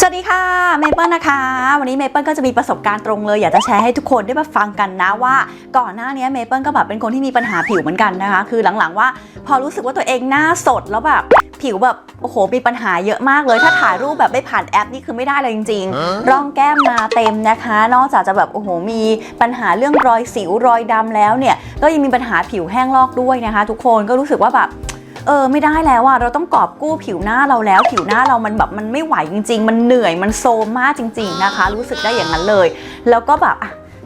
สวัสดีค่ะเมเปิลนะคะ วันนี้เมเปิลก็จะมีประสบการณ์ตรงเลย อยากจะแชร์ให้ทุกคนได้มาฟังกันนะว่า ก่อนหน้านี้เมเปิลก็แบบเป็นคนที่มีปัญหาผิวเหมือนกันนะคะ คือหลังๆว่าพอรู้สึกว่าตัวเองหน้าสดแล้วแบบผิวแบบโอ้โหมีปัญหาเยอะมากเลย ถ้าถ่ายรูปแบบไม่ผ่านแอปนี่คือไม่ได้เลยจริงๆ ร่องแก้มมาเต็มนะคะ นอกจากจะแบบโอ้โหมีปัญหาเรื่องรอยสิวรอยดำแล้วเนี่ยก็ยังมีปัญหาผิวแห้งลอกด้วยนะคะ ทุกคนก็รู้สึกว่าแบบ เออไม่ได้แล้วอะเราต้องกอบกู้ผิวหน้าเราแล้ว ผิวหน้าเรามันแบบมันไม่ไหวจริง ๆ มันเหนื่อยมันโซมมากจริง ๆนะคะ รู้สึกได้อย่างนั้นเลย แล้วก็แบบ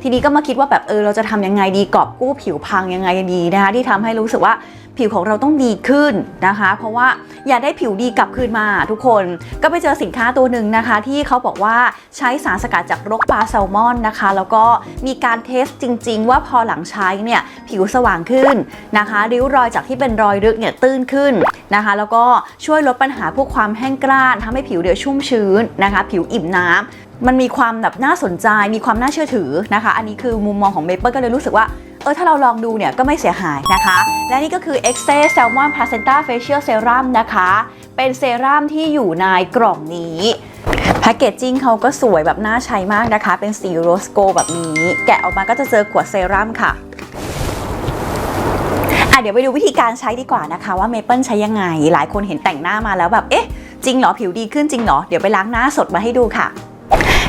ทีนี้ก็มาคิดว่าแบบเออเราจะทำยังไงดีกอบกู้ผิวพังยังไงดีนะคะที่ทำให้รู้สึกว่า ผิวของเราต้องดีขึ้นนะคะ เพราะว่าอยากได้ผิวดีกลับคืนมาทุกคนก็ไปเจอสินค้าตัวหนึ่งนะคะ ที่เขาบอกว่าใช้สารสกัดจากรกปลาแซลมอนนะคะ แล้วก็มีการเทสจริง ๆ ว่าพอหลังใช้เนี่ยผิวสว่างขึ้นนะคะ ริ้วรอยจากที่เป็นรอยลึกเนี่ยตื้นขึ้นนะคะ แล้วก็ช่วยลดปัญหาพวกความแห้งกร้านทำให้ผิวเดี๋ยวชุ่มชื้นนะคะ ผิวอิ่มน้ำมันมีความแบบน่าสนใจ มีความน่าเชื่อถือนะคะ อันนี้คือมุมมองของเมเปิลก็เลยรู้สึกว่า เออถ้าเราลองดูเนี่ยก็ไม่เสียหายนะคะ และนี่ก็คือ e x c e Salmon Placenta Facial Serum นะคะ เป็นเซรั่มที่อยู่ในกล่องนี้แพคเกจจิ้งเขาก็สวยแบบน่าใช้มากนะคะ เป็นสีโรสโกแบบนี้ แกะออกมาก็จะเจอขวดเซรั่มค่ะอะ เดี๋ยวไปดูวิธีการใช้ดีกว่านะคะ ว่าเมเปิลใช้ยังไง หลายคนเห็นแต่งหน้ามาแล้วแบบ เอ๊ะ จริงเหรอผิวดีขึ้นจริงเหรอ เดี๋ยวไปล้างหน้าสดมาให้ดูค่ะ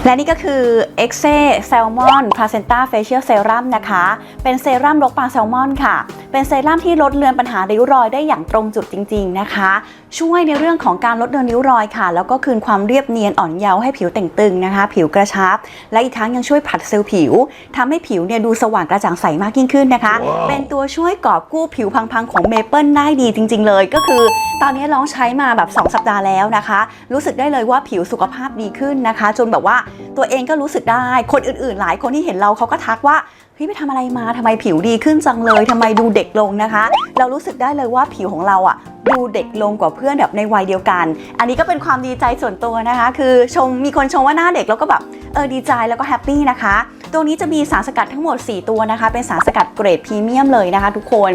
และนี่ก็คือ e x e Salmon Placenta Facial Serum นะคะ เป็นเซรั่มลกปลาแซลมอนค่ะ เป็นเซรั่มที่ลดเลือนปัญหาริ้วรอยได้อย่างตรงจุดจริง ๆนะคะ ช่วยในเรื่องของการลดเลือนริ้วรอยค่ะ แล้วก็คืนความเรียบเนียนอ่อนเยาว์ให้ผิวเต่งตึงนะคะ ผิวกระชับ และอีกทั้งยังช่วยผลัดเซลล์ผิวทำให้ผิวเนี่ยดูสว่างกระจ่างใสมากยิ่งขึ้นนะคะเป็นตัวช่วยกอบกู้ผิวพังๆของเมเปิลได้ดีจริง ๆ เลยก็คือ ตอนนี้ลองใช้มาแบบ 2 สัปดาห์แล้วนะคะ รู้สึกได้เลยว่าผิวสุขภาพดีขึ้นนะคะ จนแบบว่าตัวเองก็รู้สึกได้คนอื่นๆ หลายคนที่เห็นเราเขาก็ทักว่าเฮ้ยไปทำอะไรมาทำไมผิวดีขึ้นจังเลยทำไมดูเด็กลงนะคะ เรารู้สึกได้เลยว่าผิวของเราอะดูเด็กลงกว่าเพื่อนแบบในวัยเดียวกัน อันนี้ก็เป็นความดีใจส่วนตัวนะคะ คือชมมีคนชมว่าหน้าเด็กแล้วก็แบบเออดีใจแล้วก็แฮปปี้นะคะตัวนี้จะมีสารสกัดทั้งหมด 4 ตัวนะคะ เป็นสารสกัดเกรดพรีเมียมเลยนะคะ ทุกคน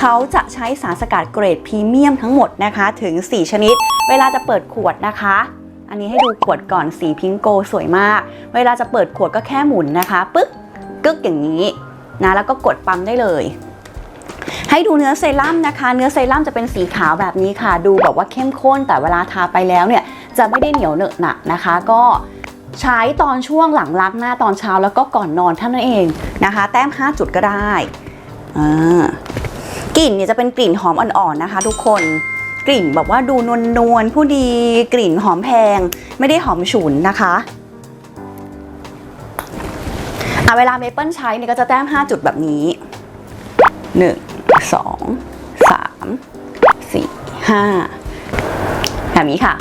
เขาจะใช้สารสกัดเกรดพรีเมียมทั้งหมดนะคะถึง 4 ชนิด เวลาจะเปิดขวดนะคะ อันนี้ให้ดูขวดก่อนสีพิงโกสวยมาก เวลาจะเปิดขวดก็แค่หมุนนะคะปึ๊ก กึกอย่างนี้นะแล้วก็กดปั๊มได้เลย ให้ดูเนื้อเซรั่มนะคะ เนื้อเซรั่มจะเป็นสีขาวแบบนี้ค่ะ ดูแบบว่าเข้มข้นแต่เวลาทาไปแล้วเนี่ยจะไม่ได้เหนียวเหนอะหนะนะคะ ก็ใช้ตอนช่วงหลังล้างหน้าตอนเช้าแล้วก็ก่อนนอนเท่านั้นเองนะคะ แต้ม 5 จุดก็ได้กลิ่นเนี่ยจะเป็นกลิ่นหอมอ่อนๆนะคะ ทุกคนกลิ่นแบบว่าดูนวลๆผู้ดีกลิ่นหอมแพง ไม่ได้หอมฉุนนะคะ อะเวลาเมเปิลใช้เนี่ยก็จะแต้ม 5 จุดแบบนี้ 1 2 3 4 5แบบนี้ค่ะ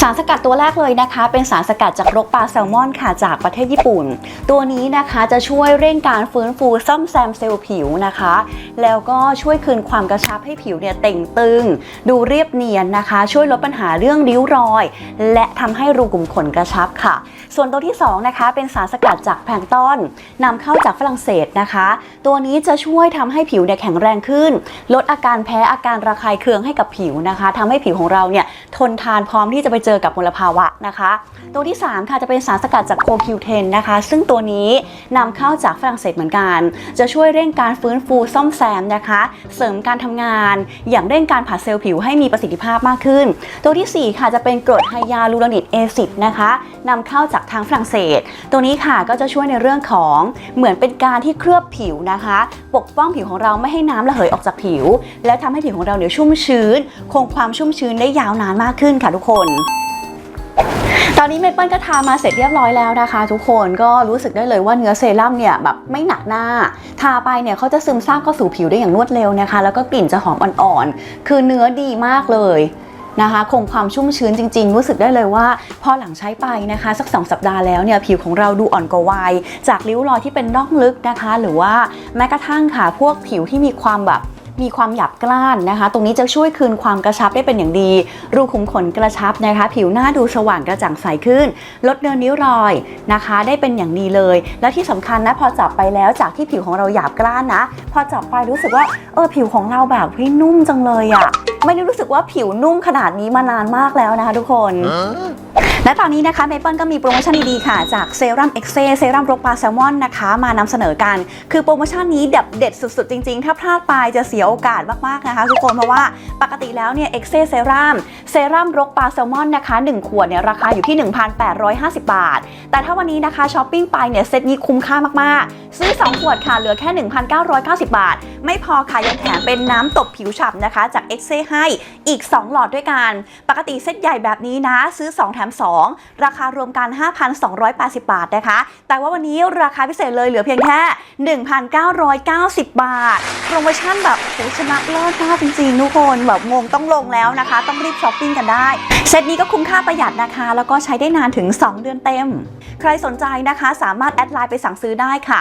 สารสกัดตัวแรกเลยนะคะ เป็นสารสกัดจากรกปลาแซลมอนค่ะจากประเทศญี่ปุ่น ตัวนี้นะคะจะช่วยเร่งการฟื้นฟูซ่อมแซมเซลล์ผิวนะคะ แล้วก็ช่วยคืนความกระชับให้ผิวเนี่ยเต่งตึง ดูเรียบเนียนนะคะ ช่วยลดปัญหาเรื่องริ้วรอย และทำให้รูขุมขนกระชับค่ะ ส่วนตัวที่สองนะคะเป็นสารสกัดจากแพลงต้นนำเข้าจากฝรั่งเศสนะคะ ตัวนี้จะช่วยทำให้ผิวเนี่ยแข็งแรงขึ้น ลดอาการแพ้อาการระคายเคืองให้กับผิวนะคะทำให้ผิวของเราเนี่ยทนทานพร้อมที่จะไปเจอกับมลภาวะนะคะ ตัวที่ 3 ค่ะจะเป็นสารสกัดจากโคคิวเทนนะคะ ซึ่งตัวนี้นำเข้าจากฝรั่งเศสเหมือนกัน จะช่วยเร่งการฟื้นฟูซ่อมแซมนะคะ เสริมการทำงาน อย่างเร่งการผัดเซลล์ผิวให้มีประสิทธิภาพมากขึ้น ตัวทีสี่4 ค่ะจะเป็นกรดไฮยาลูโรนิกเอซิดนะคะนำเข้าจากทางฝรั่งเศส ตัวนี้ค่ะก็จะช่วยในเรื่องของเหมือนเป็นการที่เคลือบผิวนะคะ ปกป้องผิวของเราไม่ให้น้ำระเหยออกจากผิว และทำให้ผิวของเราเนี่ยชุ่มชื้น คงความชุ่มชื้นได้ยาวนานมากขึ้นค่ะทุกคน ตอนนี้เมเปิลก็ทามาเสร็จเรียบร้อยแล้วนะคะ ทุกคนก็รู้สึกได้เลยว่าเนื้อเซรั่มเนี่ยแบบไม่หนักหน้า ทาไปเนี่ยเขาจะซึมซาบเข้าสู่ผิวได้อย่างรวดเร็วนะคะ แล้วก็กลิ่นจะหอมอ่อนๆ คือเนื้อดีมากเลยนะคะคงความชุ่มชื้นจริง ๆ รู้สึกได้เลยว่า พอหลังใช้ไปนะคะ สัก 2 สัปดาห์แล้วเนี่ยผิวของเราดูอ่อนกว่าวัยจากริ้วรอยที่เป็นน่องลึกนะคะ หรือว่าแม้กระทั่งค่ะพวกผิวที่มีความแบบ มีความหยาบกร้านนะคะ ตรงนี้จะช่วยคืนความกระชับได้เป็นอย่างดี รูขุมขนกระชับนะคะ ผิวหน้าดูสว่างกระจ่างใสขึ้น ลดเนินนิ้วรอยนะคะ ได้เป็นอย่างดีเลย และที่สำคัญนะพอจับไปแล้วจากที่ผิวของเราหยาบกร้านนะ พอจับไปรู้สึกว่าเออผิวของเราแบบเฮ้ยนุ่มจังเลยอะ ไม่ได้รู้สึกว่าผิวนุ่มขนาดนี้มานานมากแล้วนะคะทุกคน และตอนนี้นะคะเมเปิลก็มีโปรโมชั่นดีๆค่ะ จากเซรั่มเอ็กเซเซรั่มรกปลาแซลมอนนะคะ มานำเสนอกัน คือโปรโมชั่นนี้แบบเด็ดสุดๆ จริงๆ ถ้าพลาดไปจะเสียโอกาสมากๆนะคะทุกคน เพราะว่าปกติแล้วเนี่ยเอ็กเซเซรั่มเซรั่มรกปลาแซลมอนนะคะ 1 ขวดเนี่ยราคาอยู่ที่ 1,850 บาท แต่ถ้าวันนี้นะคะช้อปปิ้งไปเนี่ยเซตนี้คุ้มค่ามากๆ ซื้อ 2 ขวดค่ะเหลือแค่ 1,990 บาท ไม่พอค่ะยังแถมเป็นน้ำตบผิวฉ่ำนะคะ จากเอ็กเซให้อีก 2 หลอดด้วยกัน ปกติเซตใหญ่แบบนี้นะ ซื้อ 2 แถม 2 ราคารวมกัน 5,280 บาทนะคะ แต่ว่าวันนี้ราคาพิเศษเลยเหลือเพียงแค่ 1,990 บาท โปรโมชั่นแบบโหชนะเลิศมากจริงๆทุกคนแบบงงต้องลงแล้วนะคะ ต้องรีบช้อปปิ้งกันได้ เซตนี้ก็คุ้มค่าประหยัดนะคะ แล้วก็ใช้ได้นานถึง 2 เดือนเต็ม ใครสนใจนะคะ สามารถแอดไลน์ไปสั่งซื้อได้ค่ะ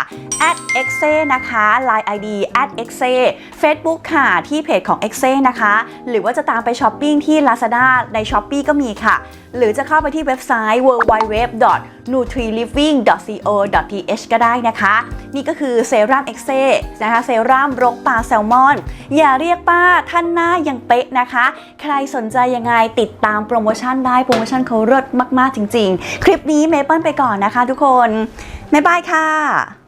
e x a นะคะ Line ID e x a Facebook ค่ะที่เพจของ e x a นะคะ หรือว่าจะตามไปช้อปปิ้งที่ Lazada ใน s h อ p e e ก็มีค่ะ หรือจะเข้าไปที่เว็บไซต์ www.nutriliving.co.th ก็ได้นะคะ นี่ก็คือเซรั่ม e x a นะคะเซรั่มรกปลาแซลมอน อย่าเรียกป้าท่านหน้ายังเป๊ะนะคะ ใครสนใจยังไงติดตามโปรโมชั่นได้โปรโมชั่นเขาเลิศมาก ๆ จริง ๆ คลิปนี้เมเปิลไปก่อนนะคะทุกคนบ๊ายบายค่ะ